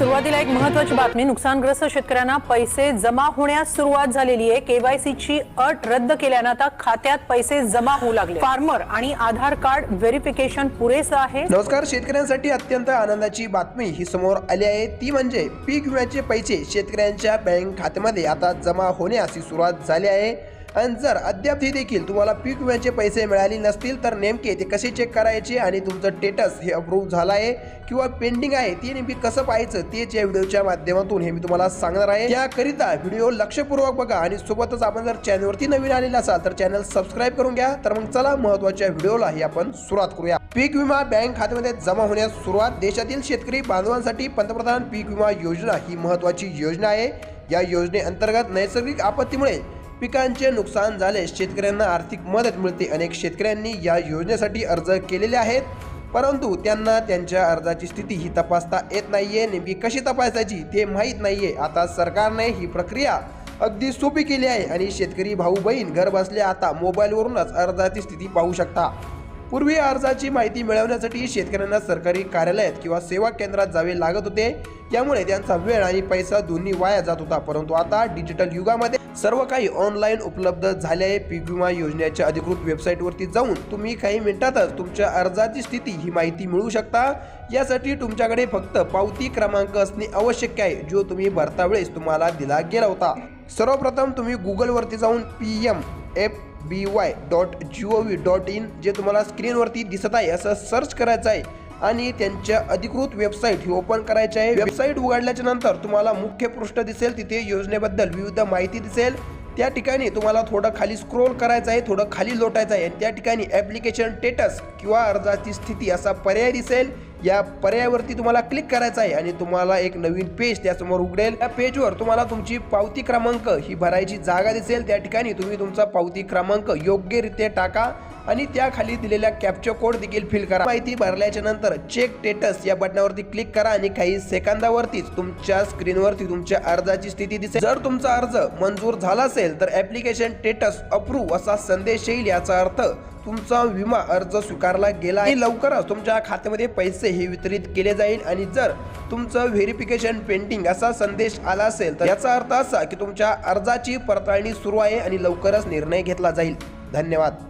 सुरुवातीला एक महत्वाची बातमी. नुकसानग्रस्त शेतकऱ्यांना पैसे जमा होण्यास सुरुवात झालेली आहे. केवायसीची अट रद्द केल्यानं आता खात्यात पैसे जमा होऊ लागले. फार्मर आणि आधार कार्ड व्हेरिफिकेशन पुरेसं आहे? नमस्कार. शेतकऱ्यांसाठी अत्यंत आनंदाची बातमी ही समोर आली आहे. ती म्हणजे पीक विम्याचे पैसे शेतकऱ्यांच्या बँक खात्यामध्ये आता जमा होण्यास सुरुवात झाली आहे. आणि जर अद्याप ही देखील तुम्हाला पीक विम्याचे पैसे मिळाले नसतील तर नेमके ते कसे चेक करायचे आणि तुमचं स्टेटस हे अप्रूव्ह झालं आहे किंवा पेंडिंग आहे ते नेमकी कसं पाहायचं तेच या व्हिडिओच्या माध्यमातून हे मी तुम्हाला सांगणार आहे. त्याकरिता व्हिडिओ लक्षपूर्वक बघा आणि सोबतच आपण जर चॅनलवरती नवीन आलेला असाल तर चॅनल सबस्क्राईब करून घ्या. तर मग चला महत्त्वाच्या व्हिडिओला ही आपण सुरुवात करूया. पीक विमा बँक खात्यामध्ये जमा होण्यास सुरुवात देशातील शेतकरी बांधवांसाठी पंतप्रधान पीक विमा योजना ही महत्वाची योजना आहे. या योजनेअंतर्गत नैसर्गिक आपत्तीमुळे पिकांचे नुकसान झाले शेतकऱ्यांना आर्थिक मदत मिळते. अनेक शेतकऱ्यांनी या योजनेसाठी अर्ज केलेले आहेत परंतु त्यांना त्यांच्या अर्जाची स्थिती ही तपासता येत नाहीये. नेमकी कशी तपासायची ते माहीत नाहीये. आता सरकारने ही प्रक्रिया अगदी सोपी केली आहे आणि शेतकरी भाऊ बहीण घर बसल्या आता मोबाईलवरूनच अर्जाची स्थिती पाहू शकता. पूर्वी अर्जाची माहिती मिळवण्यासाठी शेतकऱ्यांना सरकारी कार्यालयात किंवा सेवा केंद्रात जावे लागत होते. त्यामुळे त्यांचा वेळ आणि पैसा दोन्ही वाया जात होता. परंतु आता डिजिटल युगामध्ये सर्व काही ऑनलाईन उपलब्ध झाले आहे. पीक विमा योजनेच्या अधिकृत वेबसाईटवरती जाऊन तुम्ही काही मिनिटातच तुमच्या अर्जाची स्थिती ही माहिती मिळवू शकता. यासाठी तुमच्याकडे फक्त पावती क्रमांक असणे आवश्यक आहे जो तुम्ही भरता वेळेस तुम्हाला दिला गेला होता. सर्वप्रथम तुम्ही गुगलवरती जाऊन P M F B Y dot G O V dot in जे तुम्हाला स्क्रीनवरती दिसत आहे असं सर्च करायचं आहे. आणि त्यांच्या अधिकृत वेबसाईट ही ओपन करायची आहे. वेबसाईट उघडल्याच्या नंतर तुम्हाला मुख्य पृष्ठ दिसेल तिथे योजनेबद्दल विविध माहिती दिसेल. त्या ठिकाणी तुम्हाला थोडं खाली स्क्रोल करायचं आहे थोडं खाली लोटायचं आहे. आणि त्या ठिकाणी ॲप्लिकेशन स्टेटस किंवा अर्जाची स्थिती असा पर्याय दिसेल. या पर्यायावरती तुम्हाला क्लिक करायचं आहे आणि तुम्हाला एक नवीन पेज त्यासमोर उघडेल. त्या पेजवर तुम्हाला तुमची पावती क्रमांक ही भरायची जागा दिसेल. त्या ठिकाणी तुम्ही तुमचा पावती क्रमांक योग्यरित्या टाका. आणि त्याखाली दिलेला दिलेल्या कॅप्चर कोड देखील फिल करा. माहिती भरल्याच्या नंतर चेक स्टेटस या बटनावरती क्लिक करा आणि काही सेकंदावरतीच तुमच्या स्क्रीनवरती तुमच्या अर्जाची स्थिती दिसेल. जर तुमचा अर्ज मंजूर झाला असेल तर ऍप्लिकेशन स्टेटस अप्रूव्ह असा संदेश येईल याचा अर्थ तुमचा विमा अर्ज स्वीकारला गेला आणि लवकरच तुमच्या खात्यामध्ये पैसे हे वितरित केले जाईल आणि जर तुमचं व्हेरिफिकेशन पेंडिंग असा संदेश आला असेल तर याचा अर्थ असा की तुमच्या अर्जाची पडताळणी सुरू आहे आणि लवकरच निर्णय घेतला जाईल. धन्यवाद.